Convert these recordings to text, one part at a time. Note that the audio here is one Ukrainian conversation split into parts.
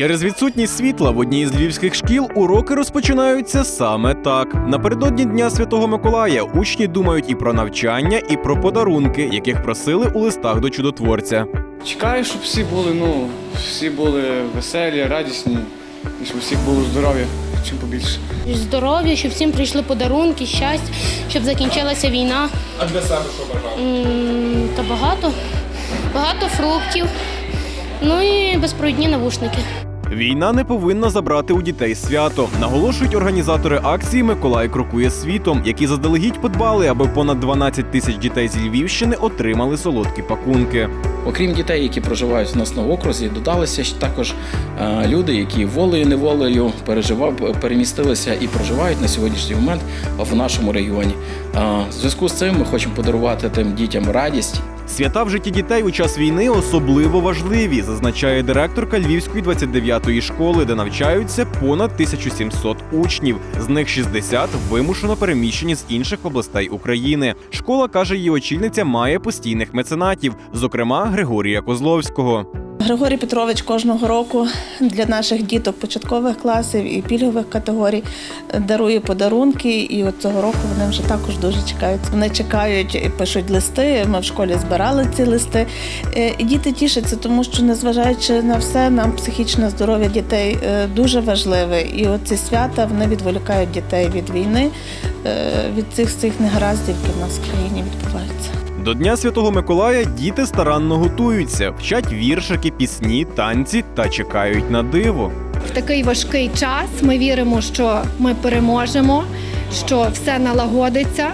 Через відсутність світла в одній з львівських шкіл уроки розпочинаються саме так. Напередодні Дня Святого Миколая учні думають і про навчання, і про подарунки, яких просили у листах до чудотворця. Чекаю, щоб всі були, ну, всі були веселі, радісні, і щоб всіх було здоров'я чим побільше. Здоров'я, щоб всім прийшли подарунки, щастя, щоб закінчилася війна. А для себе що бажаєте? М, Та багато. Багато фруктів. Ну і безпровідні навушники. Війна не повинна забрати у дітей свято, наголошують організатори акції Миколай крокує світом, які заздалегідь подбали, аби понад 12 тисяч дітей зі Львівщини отримали солодкі пакунки. Окрім дітей, які проживають у нас на окрузі, додалися також е, люди, які волею неволею переживав, перемістилися і проживають на сьогоднішній момент в нашому регіоні. Е, В зв'язку з цим ми хочемо подарувати тим дітям радість Свята в житті дітей у час війни особливо важливі, зазначає директорка Львівської 29-ї школи, де навчаються понад 1700 учнів. З них 60 вимушено переміщені з інших областей України. Школа каже, її очільниця має постійних меценатів, зокрема Григорія Козловського. Григорій Петрович кожного року для наших діток початкових класів і пільгових категорій дарує подарунки. І от цього року вони вже також дуже чекають. Вони чекають, і пишуть листи. Ми в школі збирали ці листи. Е, І діти тішаться, тому що незважаючи на все, нам психічне здоров'я дітей е, дуже важливе. І оці свята вони відволікають дітей від війни, е, від цих всіх негараздів, які в нас в країні відбуваються. До Дня Святого Миколая діти старанно готуються, вчать віршики, пісні, танці та чекають на диво. В такий важкий час ми віримо, що ми переможемо, що все налагодиться,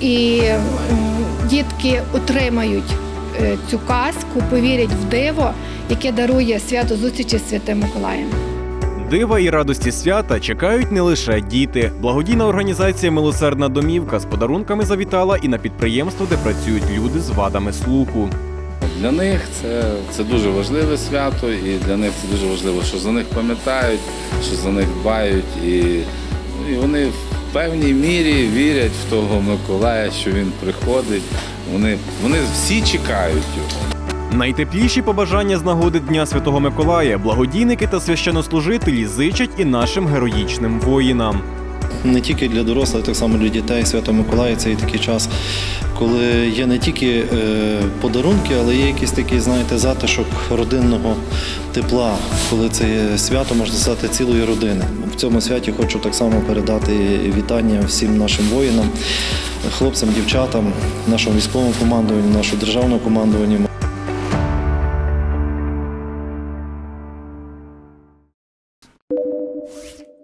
і дітки отримають е, цю казку, повірять в диво, яке дарує свято зустрічі з Святим Миколаєм. Дива і радості свята чекають не лише діти. Благодійна організація Милосердна домівка з подарунками завітала і на підприємство, де працюють люди з вадами слуху. Для них це, це дуже важливе свято, і для них це дуже важливо, що за них пам'ятають, що за них дбають, і, і вони в певній мірі вірять в того Миколая, що він приходить. Вони, вони всі чекають його. Найтепліші побажання з нагоди Дня Святого Миколая благодійники та священнослужителі зичать і нашим героїчним воїнам. не тільки для дорослих, так само для дітей. Свято Миколая це і такий час, коли є не тільки е, подарунки, але є якийсь такий, знаєте, затишок родинного тепла, коли це свято можна сказати цілої родини. В цьому святі хочу так само передати вітання всім нашим воїнам, хлопцям, дівчатам, нашому військовому командуванню, нашому державному командуванню. Görüşürüz.